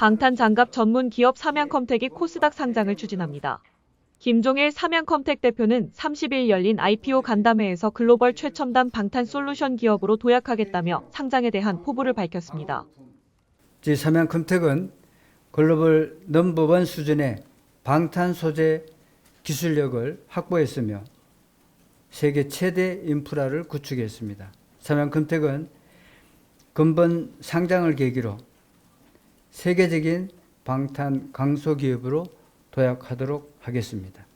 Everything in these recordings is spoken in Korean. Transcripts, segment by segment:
방탄 장갑 전문 기업 삼양컴텍이 코스닥 상장을 추진합니다. 김종일 삼양컴텍 대표는 30일 열린 IPO 간담회에서 글로벌 최첨단 방탄 솔루션 기업으로 도약하겠다며 상장에 대한 포부를 밝혔습니다. 지 삼양컴텍은 글로벌 넘버원 수준의 방탄 소재 기술력을 확보했으며 세계 최대 인프라를 구축했습니다. 삼양컴텍은 근본 상장을 계기로 세계적인 방탄 강소 기업으로 도약하도록 하겠습니다.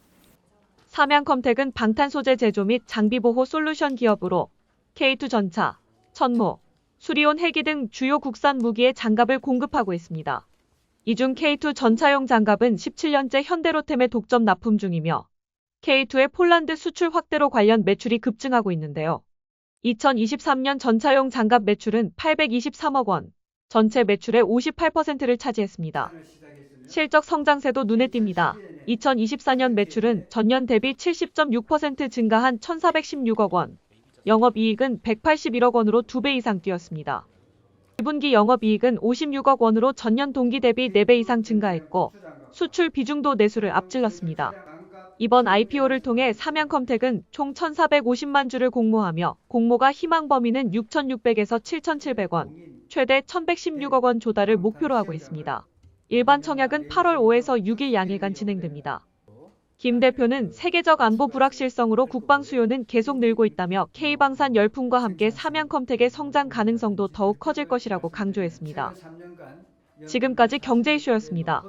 삼양컴텍은 방탄 소재 제조 및 장비 보호 솔루션 기업으로 K2 전차, 천모, 수리온 헬기 등 주요 국산 무기의 장갑을 공급하고 있습니다. 이 중 K2 전차용 장갑은 17년째 현대로템에 독점 납품 중이며 K2의 폴란드 수출 확대로 관련 매출이 급증하고 있는데요. 2023년 전차용 장갑 매출은 823억 원, 전체 매출의 58%를 차지했습니다. 실적 성장세도 눈에 띕니다. 2024년 매출은 전년 대비 70.6% 증가한 1,416억 원, 영업이익은 181억 원으로 2배 이상 뛰었습니다. 1분기 영업이익은 56억 원으로 전년 동기 대비 4배 이상 증가했고 수출 비중도 내수를 앞질렀습니다. 이번 IPO를 통해 삼양컴텍은 총 1,450만 주를 공모하며 공모가 희망 범위는 6,600에서 7,700원, 최대 1,116억 원 조달을 목표로 하고 있습니다. 일반 청약은 8월 5에서 6일 양일간 진행됩니다. 김 대표는 세계적 안보 불확실성으로 국방 수요는 계속 늘고 있다며 K방산 열풍과 함께 삼양컴텍의 성장 가능성도 더욱 커질 것이라고 강조했습니다. 지금까지 경제 이슈였습니다.